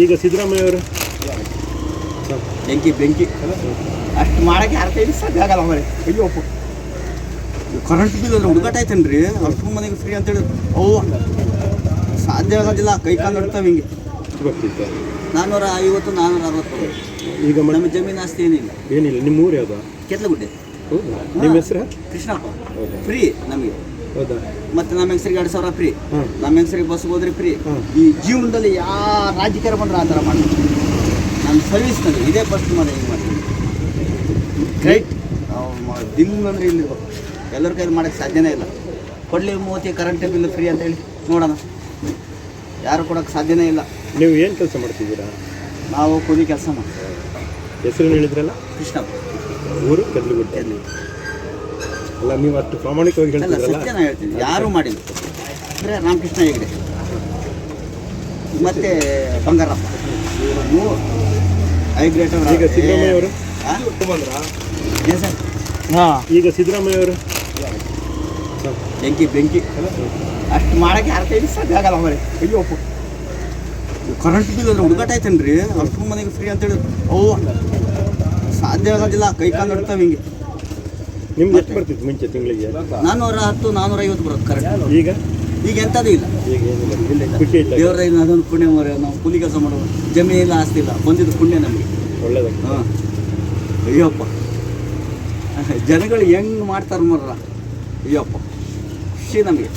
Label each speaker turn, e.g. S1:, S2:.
S1: ಈಗ ಸಿದ್ದರಾಮಯ್ಯ ಅವರು.
S2: ಬೆಂಕಿ ಬೆಂಕಿ. ಅಷ್ಟು ಮಾಡಕ್ಕೆ ಯಾರ ಕೈಲಿ ಸಾಧ್ಯ ಆಗಲ್ಲ ಮರಿ ಅಯ್ಯೋ ಕರೆಂಟ್ ಬಿಲ್ ಅಂದ್ರೆ ಹುಡುಗಾಟ ಐತೇನ್ರಿ ಅಷ್ಟು ಮನೆಗೆ ಫ್ರೀ ಅಂತೇಳಿ ಅವು ಸಾಧ್ಯ ಆಗೋದಿಲ್ಲ. ಕೈ ಕಾಲು ನಡ್ತಾವೆ ಹಿಂಗೆ. ನಾನ್ನೂರ ಐವತ್ತು ನಾನ್ನೂರ ಅರವತ್ತು.
S1: ಈಗ ಮೇಡಮ್
S2: ನಮ್ಮ ಜಮೀನು ಆಸ್ತಿ ಏನಿಲ್ಲ.
S1: ಏನಿಲ್ಲ. ನಿಮ್ಮ ಊರು ಯಾವುದು?
S2: ಕೆತ್ತಲಗುಡ್ಡೆ
S1: ನಿಮ್ಮ ಹೆಸರು?
S2: ಕೃಷ್ಣಪ್ಪ. ಫ್ರೀ ನಮಗೆ. ಮತ್ತೆ ನಮ್ಮ ಹೆಂಗಸರಿಗೆ ಎರಡು ಸಾವಿರ ಫ್ರೀ ನಮ್ಮ ಹೆಂಗಸರಿಗೆ ಬಸ್ ಹೋದ್ರೆ ಫ್ರೀ ಈ ಜೀವನದಲ್ಲಿ ಯಾರು ರಾಜಕೀಯ ಬಂದ್ರೆ ಆ ಥರ ಮಾಡಿ ನಮ್ಮ ಸರ್ವಿಸ್ನಲ್ಲಿ ಇದೇ ಫಸ್ಟ್ ಮಾಡಿ ಹಿಂಗೆ ಮಾಡಿ ಗ್ರೇಟ್ ದಿಲ್ ಅಂದರೆ ಇಲ್ಲಿರ್ಬೇಕು ಎಲ್ಲರ ಕೈಲಿ ಮಾಡೋಕ್ಕೆ ಸಾಧ್ಯನೇ ಇಲ್ಲ. ಕೊಡಲಿ ಮೂವತ್ತಿ ಕರೆಂಟ್ ಬಿಲ್ ಫ್ರೀ ಅಂತ ಹೇಳಿ ನೋಡೋಣ. ಯಾರು ಕೊಡೋಕ್ಕೆ ಸಾಧ್ಯನೇ ಇಲ್ಲ.
S1: ನೀವು ಏನು ಕೆಲಸ ಮಾಡ್ತಿದ್ದೀರಾ?
S2: ನಾವು ಕೂಲಿ ಕೆಲಸ ಮಾಡ್ತೀವಿ.
S1: ಹೆಸರು ಹೇಳಿದ್ರಲ್ಲ?
S2: ಕೃಷ್ಣ.
S1: ಊರು ಕೆದ್ಲುಗುಡ್ಡೆ. ಅಲ್ಲ ನೀವು ಅಷ್ಟು ಪ್ರಾಮಾಣಿಕವಾಗಿ
S2: ಅಲ್ಲ
S1: ಹೇಳ್ತಿದ್ರಲ್ಲ?
S2: ಸತ್ಯನ ಹೇಳ್ತೀನಿ. ಯಾರೂ ಮಾಡಿಲ್ಲ? ಅಂದರೆ ರಾಮಕೃಷ್ಣ ಹೆಗಡೆ. ಮತ್ತೆ ಬಂಗಾರಪ್ಪ. ಇವರು ಮೂರು. ಐ ಗ್ರೇಟ್
S1: ಈಗ ಸಿದ್ದರಾಮಯ್ಯ ಅವರು?
S2: ಏನು ಸರ್?
S1: ಈಗ ಸಿದ್ದರಾಮಯ್ಯ ಅವರು?
S2: ಬೆಂಕಿ ಬೆಂಕಿ. ಅಷ್ಟು ಮಾಡಕ್ಕೆ ಯಾರ ಕೈಲಿ ಸಾಧ್ಯ ಆಗಲ್ಲ ಮರಿ ಅಯ್ಯೋ ಕರೆಂಟ್ ಬಿಲ್ ಅಂದ್ರೆ ಹುಡುಗಾಟ ಆಯ್ತೇನ್ರಿ? ಅಷ್ಟು ಮನೆಗೆ ಫ್ರೀ ಅಂತೇಳಿ ಅವು ಸಾಧ್ಯ ಆಗೋದಿಲ್ಲ. ಕೈ ಕಾಲು ನಡ್ತಾವೆ ಹಿಂಗೆ.
S1: ನಿಮ್ಗೆ ಎಷ್ಟು ಬರ್ತಿತ್ತು ಮುಂಚೆ ತಿಂಗಳಿಗೆ?
S2: ನಾನ್ನೂರ ಹತ್ತು ನಾನ್ನೂರ ಐವತ್ತು ಬರುತ್ತೆ ಕರೆಕ್ಟ್
S1: ಈಗ?
S2: ಈಗ ಎಂಥದ್ದು ಇಲ್ಲ.
S1: ಈಗ ಏನಿಲ್ಲ ಖುಷಿ ಇಲ್ಲ
S2: ದೇವ್ರ ಅದೊಂದು ಪುಣ್ಯ ಮರ ನಾವು ಕೂಲಿ ಕೆಲಸ ಮಾಡುವ ಜಮೀನಿಲ್ಲ ಆಸ್ತಿ ಇಲ್ಲ ಬಂದಿದ್ದು ಪುಣ್ಯ ನಮಗೆ.
S1: ಒಳ್ಳೇದಾಗ್ತದೆ
S2: ಹಾಂ. ಅಯ್ಯಪ್ಪ. ಜನಗಳು ಹೆಂಗೆ ಮಾಡ್ತಾರೆ ಮರ್ರ ಅಯ್ಯಪ್ಪ. ಖುಷಿ ನಮಗೆ.